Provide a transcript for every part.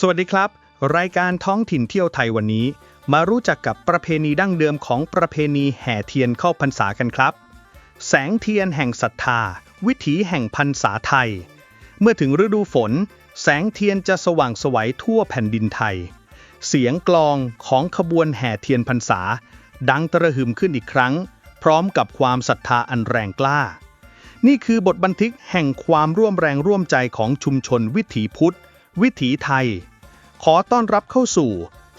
สวัสดีครับ รายการท้องถิ่นเที่ยวไทยวันนี้ มารู้จักกับประเพณีดั้งเดิมของประเพณีแห่เทียนเข้าพรรษากันครับ แสงเทียนแห่งศรัทธา วิถีแห่งพรรษาไทย เมื่อถึงฤดูฝน แสงเทียนจะสว่างสวัยทั่วแผ่นดินไทย เสียงกลองของขบวนแห่เทียนพรรษา ดังตระหึมขึ้นอีกครั้ง พร้อมกับความศรัทธาอันแรงกล้า นี่คือบทบันทึกแห่งความร่วมแรงร่วมใจของชุมชนวิถีพุทธ วิถีไทย ขอต้อนรับเข้าสู่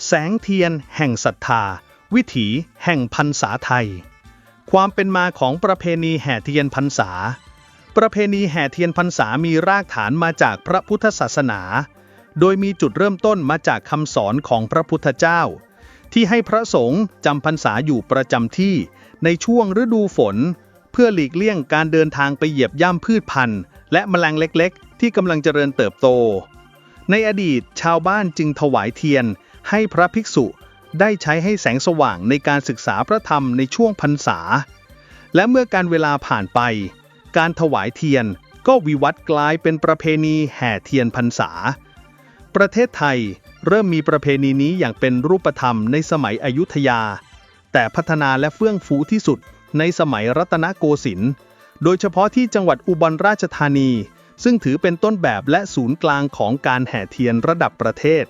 แสงเทียน แห่งศรัทธา วิถีแห่งพรรษาไทย ความเป็นมาของประเพณีแห่เทียนพรรษา ประเพณีแห่เทียนพรรษามีรากฐานมาจากพระพุทธศาสนา โดยมีจุดเริ่มต้นมาจากคำสอนของพระพุทธเจ้า ที่ให้พระสงฆ์จำพรรษาอยู่ประจำที่ในช่วงฤดูฝน เพื่อหลีกเลี่ยงการเดินทางไปเหยียบย่ำพืชพันธุ์ และแมลงเล็กๆ ที่กำลังเจริญเติบโต ในอดีตชาวบ้านจึงถวายเทียน ให้พระภิกษุได้ใช้ให้แสงสว่างในการศึกษาพระธรรมในช่วงพรรษา และเมื่อการเวลาผ่านไป การถวายเทียนก็วิวัฒน์กลายเป็นประเพณีแห่เทียนพรรษา ประเทศไทยเริ่มมีประเพณีนี้อย่างเป็นรูปธรรมในสมัยอยุธยา แต่พัฒนาและเฟื่องฟูที่สุด ในสมัยรัตนโกสินทร์ โดยเฉพาะที่จังหวัดอุบลราชธานี ซึ่งถือเป็นต้นแบบและศูนย์กลางของการแห่เทียนระดับประเทศ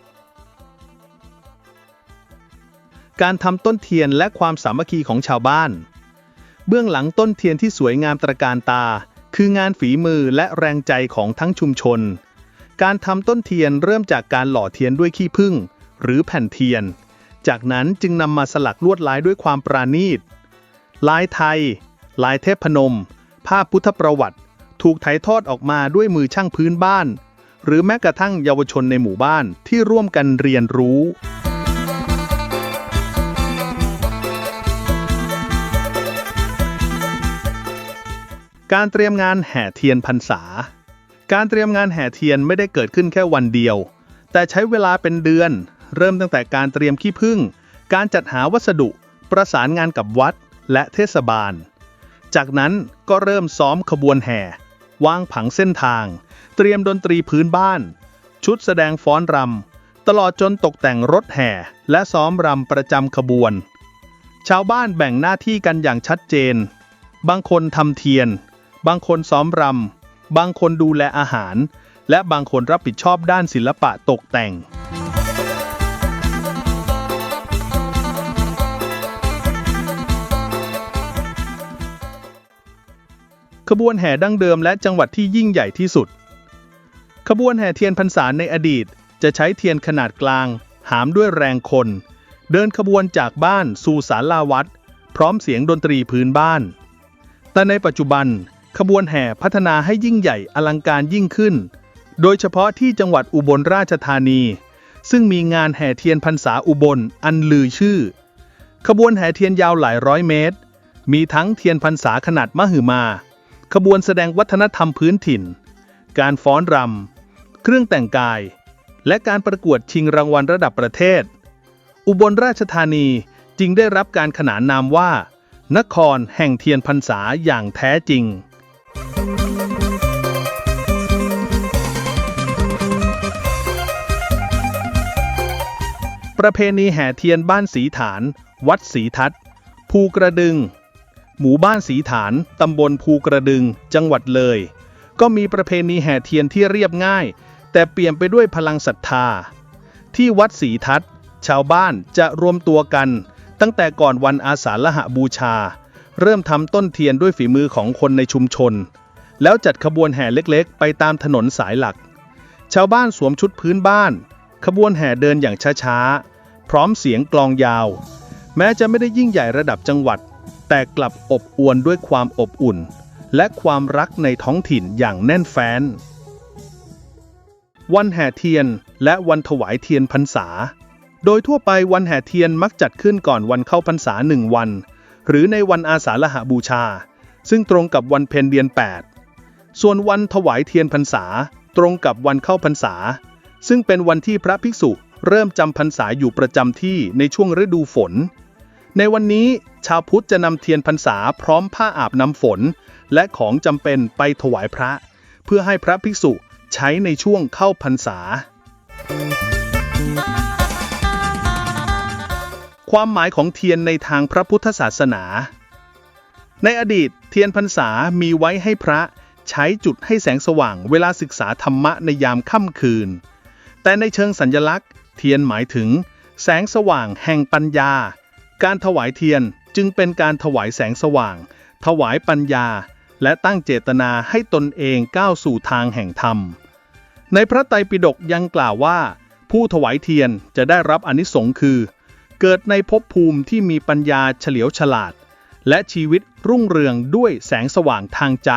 การทำต้นเทียนและความสามัคคีของชาวบ้าน เบื้องหลังต้นเทียนที่สวยงามตระการตา คืองานฝีมือและแรงใจของทั้งชุมชน การทำต้นเทียนเริ่มจากการหล่อเทียนด้วยขี้ผึ้งหรือแผ่นเทียน จากนั้นจึงนำมาสลักลวดลายด้วยความปราณีต ลายไทย ลายเทพพนม ภาพพุทธประวัติ ถูกถ่ายทอดออกมาด้วยมือช่างพื้นบ้าน หรือแม้กระทั่งเยาวชนในหมู่บ้านที่ร่วมกันเรียนรู้ การเตรียมงานแห่เทียนพรรษา การเตรียมงานแห่เทียนไม่ได้เกิดขึ้นแค่วันเดียว แต่ใช้เวลาเป็นเดือน เริ่มตั้งแต่การเตรียมขี้ผึ้งการจัดหาวัสดุ ประสานงานกับวัด และเทศบาล จากนั้นก็เริ่มซ้อมขบวนแห่ วางผังเส้นทาง เตรียมดนตรีพื้นบ้าน ชุดแสดงฟ้อนรำ ตลอดจนตกแต่งรถแห่ และซ้อมรำประจำขบวน ชาวบ้านแบ่งหน้าที่กันอย่างชัดเจน บางคนทำเทียน บางคนซ้อมรำ บางคนดูแลอาหาร และบางคนรับผิดชอบด้านศิลปะตกแต่ง ขบวนแห่ดั้งเดิมและจังหวัดที่ยิ่งใหญ่ที่สุด ขบวนแห่เทียนพรรษาในอดีต จะใช้เทียนขนาดกลาง หามด้วยแรงคน เดินขบวนจากบ้านสู่ศาลาวัด พร้อมเสียงดนตรีพื้นบ้าน แต่ในปัจจุบัน ขบวนแห่พัฒนาให้ยิ่งใหญ่อลังการยิ่งขึ้น โดยเฉพาะที่จังหวัดอุบลราชธานี ซึ่งมีงานแห่เทียนพรรษาอุบลอันลือชื่อ ขบวนแห่เทียนยาวหลายร้อยเมตร มีทั้งเทียนพรรษาขนาดมหึมา ขบวนแสดงวัฒนธรรมพื้นถิ่น การฟ้อนรำ เครื่องแต่งกาย และการประกวดชิงรางวัลระดับประเทศ อุบลราชธานีจึงได้รับการขนานนามว่า นครแห่งเทียนพรรษาอย่างแท้จริง ประเพณีแห่เทียนบ้านสีฐาน วัดสีทัศน์ภูกระดึง หมู่บ้านสีฐาน ตำบลภูกระดึง จังหวัดเลย ก็มีประเพณีแห่เทียนที่เรียบง่าย แต่เปลี่ยมไปด้วยพลังศรัทธา ที่วัดศรีทัศน์ชาวบ้านจะรวมตัวกัน ตั้งแต่ก่อนวันอาสาฬหบูชา เริ่มทำต้นเทียนด้วยฝีมือของคนในชุมชน แล้วจัดขบวนแห่เล็กๆ ไปตามถนนสายหลัก ชาวบ้านสวมชุดพื้นบ้าน ขบวนแห่เดินอย่างช้าๆ พร้อมเสียงกลองยาว แม้จะไม่ได้ยิ่งใหญ่ระดับจังหวัด แต่กลับอบอวลด้วยความอบอุ่น และความรักในท้องถิ่นอย่างแน่นแฟ้น วันแห่เทียนและวันถวายเทียนพรรษา โดยทั่วไปวันแห่เทียนมักจัดขึ้นก่อนวันเข้าพรรษาหนึ่งวัน หรือในวันอาสาฬหบูชา ซึ่งตรงกับวันเพ็ญเดือน 8 ส่วนวันถวายเทียนพรรษา ตรงกับวันเข้าพรรษา ซึ่งเป็นวันที่พระภิกษุเริ่มจำพรรษาอยู่ประจำที่ในช่วงฤดูฝน ในวันนี้ชาวพุทธจะนำเทียนพรรษาพร้อมผ้าอาบน้ำฝน และของจำเป็นไปถวายพระ เพื่อให้พระภิกษุใช้ในช่วงเข้าพรรษา ความหมายของเทียนในทางพระพุทธศาสนา ในอดีตเทียนพรรษามีไว้ให้พระใช้จุดให้แสงสว่างเวลาศึกษาธรรมะในยามค่ำคืน แต่ในเชิงสัญลักษณ์ เทียนหมายถึง แสงสว่างแห่งปัญญา การถวายเทียนจึงเป็นการถวายแสงสว่าง ถวายปัญญา และตั้งเจตนาให้ตนเองก้าวสู่ทางแห่งธรรม ในพระไตรปิฎกยังกล่าวว่า ผู้ถวายเทียนจะได้รับอนิสงค์คือ เกิดในภพภูมิที่มีปัญญาเฉลียวฉลาด และชีวิตรุ่งเรืองด้วยแสงสว่างทางใจ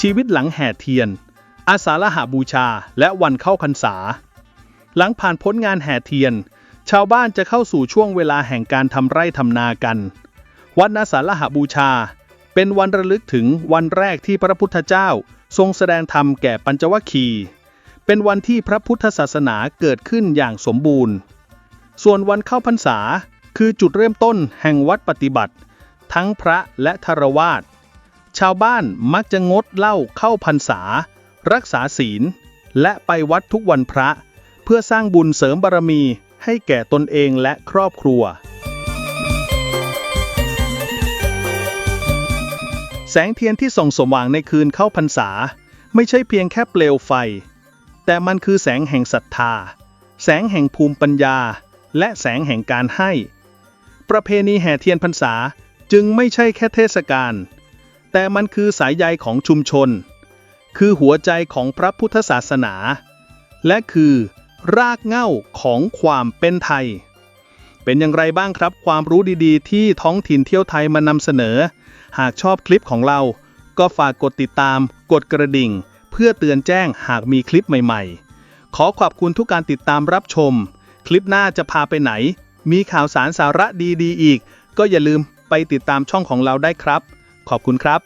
ชีวิตหลังแห่เทียน อาสาฬหาบูชาและวันเข้าพรรษา หลังผ่านพ้นงานแห่เทียน ชาวบ้านจะเข้าสู่ช่วงเวลาแห่งการทำไร่ทำนากัน วันอาสาฬหบูชา เป็นวันระลึกถึงวันแรกที่พระพุทธเจ้า ทรงแสดงธรรมแก่ปัญจวัคคีย์เป็นวันที่พระพุทธศาสนาเกิดขึ้นอย่างสมบูรณ์ ส่วนวันเข้าพรรษาคือจุดเริ่มต้นแห่งวัดปฏิบัติ ทั้งพระและทรวาสชาวบ้านมักจะงดเหล้าเข้าพรรษา รักษาศีล และไปวัดทุกวันพระ เพื่อสร้างบุญเสริมบารมี ให้แก่ตนเองและครอบครัว แสงเทียนที่ส่องสว่างในคืนเข้าพรรษา ไม่ใช่เพียงแค่เปลวไฟ แต่มันคือแสงแห่งศรัทธา แสงแห่งภูมิปัญญา และแสงแห่งการให้ ประเพณีแห่เทียนพรรษาจึงไม่ใช่แค่เทศกาลแต่มันคือสายใยของชุมชน คือหัวใจของพระพุทธศาสนา และคือ รากเหง้าของความเป็นไทย เป็นอย่างไรบ้างครับ ความรู้ดีๆ ที่ท้องถิ่นเที่ยวไทยมานำเสนอ หากชอบคลิปของเรา ก็ฝากกดติดตาม กดกระดิ่ง เพื่อเตือนแจ้งหากมีคลิปใหม่ๆ ขอขอบคุณทุกการติดตามรับชม คลิปหน้าจะพาไปไหน มีข่าวสารสาระดีๆ อีก ก็อย่าลืมไปติดตามช่องของเราได้ครับ ขอบคุณครับ